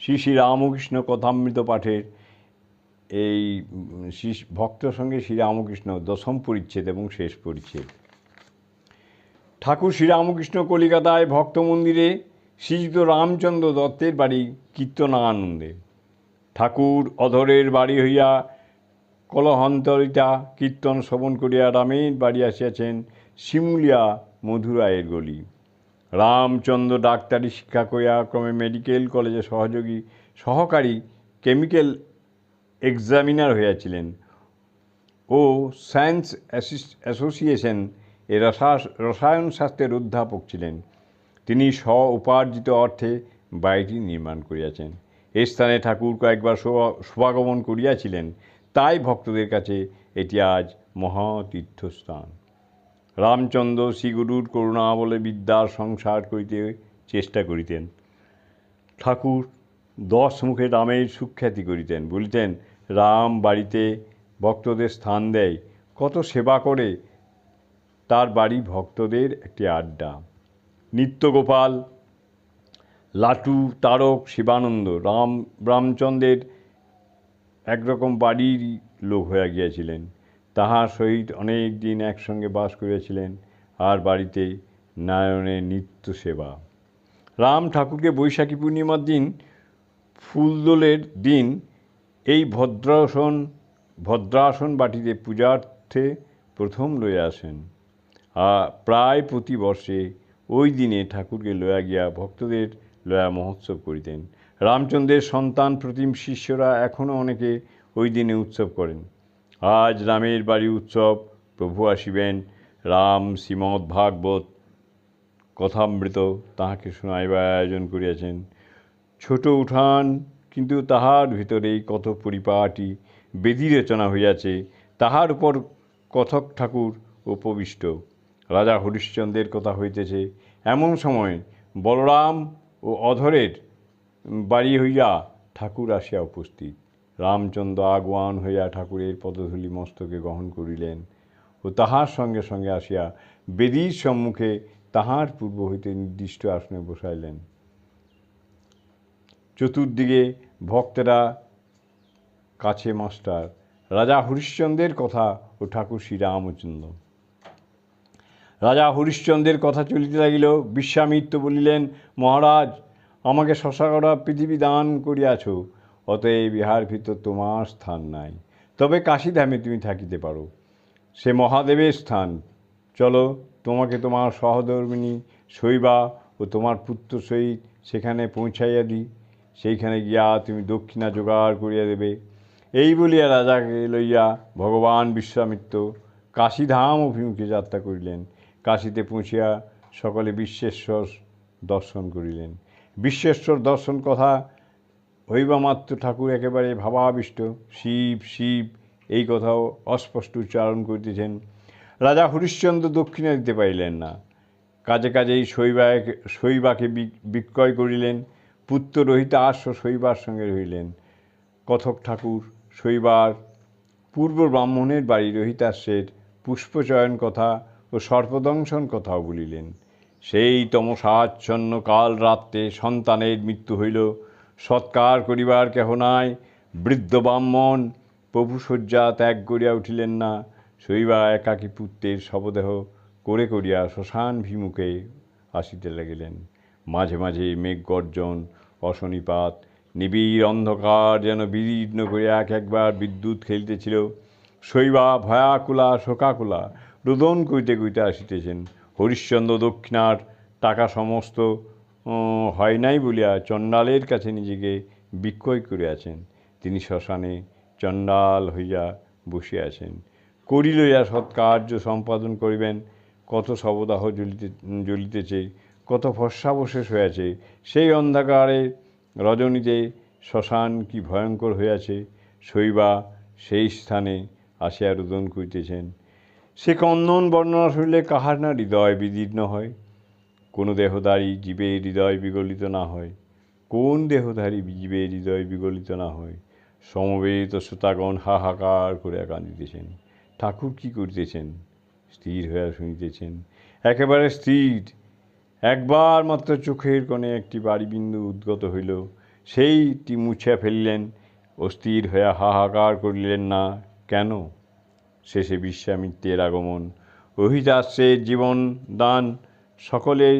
শ্রী শ্রী রামকৃষ্ণ কথামৃত পাঠের এই শ্রী ভক্ত সঙ্গে শ্রী রামকৃষ্ণ দশম পরিচ্ছেদ এবং শেষ পরিচ্ছেদ। ঠাকুর শ্রীরামকৃষ্ণ কলিকাতায় ভক্ত মন্দিরে শ্রীযুক্ত রামচন্দ্র দত্তের বাড়ি কীর্তনানন্দে। ঠাকুর অধরের বাড়ি হইয়া কলহন্তরিতা কীর্তন শ্রবণ করিয়া রামের বাড়ি আসিয়াছেন শিমুলিয়া মধুরায়ের গলি। রামচন্দ্র ডাক্তারি শিক্ষা করিয়া ক্রমে মেডিকেল কলেজে সহযোগী, সহকারী কেমিক্যাল এক্সামিনার হইয়াছিলেন ও সায়েন্স অ্যাসিস- অ্যাসোসিয়েশন এ রসা- রসায়ন শাস্ত্রের অধ্যাপক ছিলেন। তিনি স্ব উপার্জিত অর্থে বাড়িটি নির্মাণ করিয়াছেন। এ স্থানে ঠাকুর কয়েকবার শোভা- শুভাগমন করিয়াছিলেন। তাই ভক্তদের কাছে এটি আজ মহাতীর্থস্থান। রামচন্দ্র শ্রীগুরুর করুণা বলে বিদ্যার সংসার করিতে চেষ্টা করিতেন। ঠাকুর দশ মুখে রামের সুখ্যাতি করিতেন। বলিতেন, রাম বাড়িতে ভক্তদের স্থান দেয়, কত সেবা করে তার বাড়ি ভক্তদের একটি আড্ডা। নিত্যগোপাল, লাটু, তারক, শিবানন্দ, রাম রামচন্দ্রের একরকম বাড়ির লোক হইয়া গিয়াছিলেন। তাহার সহিত অনেক দিন একসঙ্গে বাস করিয়াছিলেন, আর বাড়িতে নারায়ণের নিত্য সেবা। রাম ঠাকুরকে বৈশাখী পূর্ণিমার দিন, ফুলদোলের দিন, এই ভদ্রাসন ভদ্রাসন বাটিতে পূজার্থে প্রথম লইয়া আসেন। আর প্রায় প্রতি বর্ষে ওই দিনে ঠাকুরকে লয়া গিয়া ভক্তদের লয়া মহোৎসব করিতেন। রামচন্দ্রের সন্তান প্রতিম শিষ্যরা এখনও অনেকে ওই দিনে উৎসব করেন। আজ রামের বাড়ি উৎসব, প্রভু আসিবেন, রাম শ্রীমদ্ ভাগবত কথামৃত তাহাকে শোনাইবার আয়োজন করিয়াছেন। ছোট উঠান, কিন্তু তাহার ভিতরেই কত পরিপাটি বেদি রচনা হইয়াছে, তাহার উপর কথক ঠাকুর উপবিষ্ট। রাজা হরিশ্চন্দ্রের কথা হইতেছে, এমন সময় বলরাম ও অধরের বাড়ি হইয়া ঠাকুর আসিয়া উপস্থিত। রামচন্দ্র আগুয়ান হইয়া ঠাকুরের পদধূলি মস্তকে গ্রহণ করিলেন ও তাহার সঙ্গে সঙ্গে আসিয়া বেদির সম্মুখে তাহার পূর্ব হইতে নির্দিষ্ট আসনে বসাইলেন। চতুর্দিকে ভক্তেরা, কাছে মাস্টার, রাজা হরিশ্চন্দ্রের কথা ও ঠাকুর শ্রীরামচন্দ্র। রাজা হরিশ্চন্দ্রের কথা চলিতে লাগিল, বিশ্বামিত্র বলিলেন, মহারাজ, আমাকে শশাগড়া পৃথিবী দান করিয়াছ অতএব ইহার ভিতর তোমার স্থান নাই। তবে কাশীধামে তুমি থাকিতে পারো। সে মহাদেবের স্থান। চলো, তোমাকে তোমার সহধর্মিনী শৈবা ও তোমার পুত্র সহিত সেখানে পৌঁছাইয়া দিই। সেইখানে গিয়া তুমি দক্ষিণা জোগাড় করিয়া দেবে। এই বলিয়া রাজাকে লইয়া ভগবান বিশ্বামিত্র কাশীধাম অভিমুখে যাত্রা করিলেন। কাশীতে পৌঁছিয়া সকলে বিশ্বেশ্বর দর্শন করিলেন। বিশ্বেশ্বর দর্শন কথা হইবা মাত্র ঠাকুর একেবারে ভাবাবিষ্ট। শিব শিব, এই কথাও অস্পষ্ট উচ্চারণ করিতেছেন। রাজা হরিশ্চন্দ্র দক্ষিণা দিতে পারিলেন না। কাজে কাজেই শৈবাক, শৈবাকে বিক্রয় করিলেন। পুত্র রহিতা আশ্ব শৈবার সঙ্গে রহিলেন। কথক ঠাকুর, শৈবার, পূর্ব ব্রাহ্মণের বাড়ি রহিতাস্যের পুষ্পচয়ন কথা ও সর্পদংশন কথাও বলিলেন। সেই তমসাচ্ছন্ন কাল রাত্রে সন্তানের মৃত্যু হইল। সৎকার করিবার কেহ নাই। বৃদ্ধ ব্রাহ্মণ, প্রভু শয্যা ত্যাগ করিয়া উঠিলেন না। শৈবা একাকী পুত্রের শবদেহ করে করিয়া শ্মশান ভিমুখে আসিতে লাগিলেন। মাঝে মাঝে মেঘ গর্জন, অশনিপাত, নিবিড় অন্ধকার যেন বিদীর্ণ করিয়া এক একবার বিদ্যুৎ খেলিতেছিল। শৈবা ভয়াকুলা, শোকাকুলা, রোদন করিতে করিতে আসিতেছেন। হরিশ্চন্দ্র দক্ষিণার টাকা সমস্ত হয় নাই বলিয়া চণ্ডালের কাছে নিজেকে বিক্রয় করিয়াছেন। তিনি শ্মশানে চণ্ডাল হইয়া বসিয়াছেন। করি লইয়া সৎকার্য সম্পাদন করিবেন। কত শবদাহ জ্বলিতে, জ্বলিতেছে, কত ভস্যাবশেষ হইয়াছে। সেই অন্ধকারে রজনীতে শ্মশান কি ভয়ঙ্কর হইয়াছে, শৈবা সেই স্থানে আসিয়া রোদন করিতেছেন। সে কন্দন বর্ণনা শুনলে কাহার না হৃদয় বিদীর্ণ হয়? কোনো দেহধারী জীবের হৃদয় বিগলিত না হয়। কোন দেহধারী জীবের হৃদয় বিগলিত না হয়। সমবেত শ্রোতাগণ হাহাকার করিয়া কাঁদিতেছেন। ঠাকুর কি করিতেছেন? স্থির হইয়া শুনিতেছেন। একেবারে স্থির। একবার মাত্র চোখের কোণে একটি বাড়িবিন্দু উদ্গত হইল। সেইটি মুছিয়া ফেলিলেন। অস্থির হইয়া হাহাকার করিলেন না। কেন? শেষে বিশ্বামিত্রের আগমন। রোহিতাশ্রের জীবন দান সকলের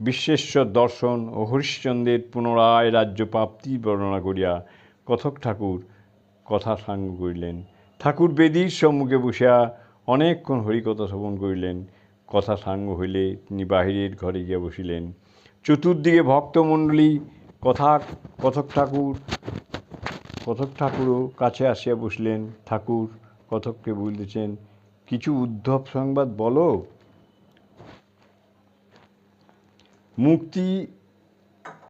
বিশ্বেশ্বর দর্শন ও হরিশ্চন্দ্রের পুনরায় রাজ্য প্রাপ্তি বর্ণনা করিয়া কথক ঠাকুর কথা সাঙ্গ করিলেন। ঠাকুর বেদির সম্মুখে বসিয়া অনেকক্ষণ হরিকথা শ্রবণ করিলেন। কথা সাঙ্গ হইলে তিনি বাহিরের ঘরে গিয়া বসিলেন। চতুর্দিকে ভক্তমণ্ডলী, কথা, কথক ঠাকুর, কথক ঠাকুরও কাছে আসিয়া বসলেন। ঠাকুর কথককে বলিতেছেন, কিছু উদ্ধব সংবাদ বলো? মুক্তি